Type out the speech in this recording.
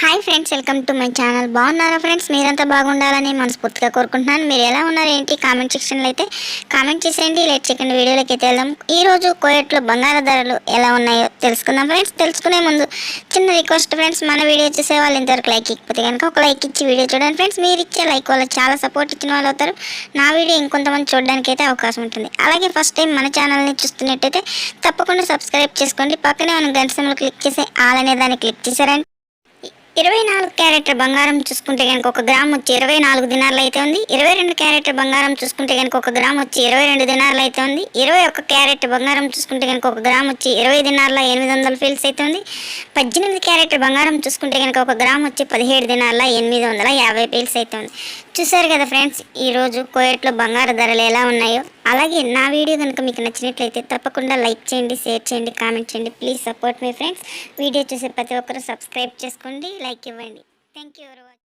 Hi friends welcome to my channel. బాగున్నారా friends? మీరంతా బాగుండాలని మనస్ఫూర్తిగా కోరుకుంటున్నాను. మీరు ఎలా ఉన్నారు ఏంటి? కామెంట్ సెక్షన్లో అయితే కామెంట్ చేసేయండి. లేట్ సెకండ్ వీడియోలోకి అయితే వెళ్దాం. ఈ రోజు కోయట్లో బంగారు ధరలు ఎలా ఉన్నాయో తెలుసుకుందాం ఫ్రెండ్స్. తెలుసుకునే ముందు చిన్న రిక్వెస్ట్ ఫ్రెండ్స్ మన వీడియో చూసే వాళ్ళు ఇంతవరకు లైక్ ఇకపోతే కనుక ఒక లైక్ ఇచ్చి వీడియో చూడండి ఫ్రెండ్స్. మీరు ఇచ్చే లైక్ వల్ల చాలా సపోర్ట్ ఇచ్చిన వాళ్ళు అవుతారు. నా వీడియో ఇంకొంతమంది చూడడానికి అయితే అవకాశం ఉంటుంది. అలాగే ఫస్ట్ టైం మన ఛానల్ని చూస్తున్నట్టయితే తప్పకుండా సబ్స్క్రైబ్ చేసుకోండి. పక్కనే మనం గంట క్లిక్ చేసి ఆల్ అనే దాన్ని క్లిక్ చేశారంటే ఇరవై నాలుగు క్యారెక్టర్ బంగారం చూసుకుంటే కనుక ఒక గ్రామ్ వచ్చి ఇరవై నాలుగు దినార్లు అయితే ఉంది. ఇరవై రెండు క్యారెక్టర్ బంగారం చూసుకుంటే కనుక ఒక గ్రామ్ వచ్చి ఇరవై రెండు దినార్లు అయితే ఉంది. ఇరవై ఒక్క క్యారెట్ బంగారం చూసుకుంటే కనుక ఒక గ్రామ్ వచ్చి ఇరవై దినార్ల ఎనిమిది వందల ఫీల్స్ అయితే ఉంది. పద్దెనిమిది క్యారెక్టర్ బంగారం చూసుకుంటే కనుక ఒక గ్రామ్ వచ్చి పదిహేడు దినార్ల ఎనిమిది వందల యాభై ఫీల్స్ అయితే ఉంది. చూసారు కదా ఫ్రెండ్స్ ఈరోజు కోయట్లో బంగారు ధరలు ఎలా ఉన్నాయో? అలాగే నా వీడియో కనుక మీకు నచ్చినట్లయితే తప్పకుండా లైక్ చేయండి షేర్ చేయండి కామెంట్ చేయండి. ప్లీజ్ సపోర్ట్ మీ ఫ్రెండ్స్ వీడియో చూసే ప్రతి ఒక్కరు సబ్స్క్రైబ్ చేసుకోండి లైక్ ఇవ్వండి. Thank you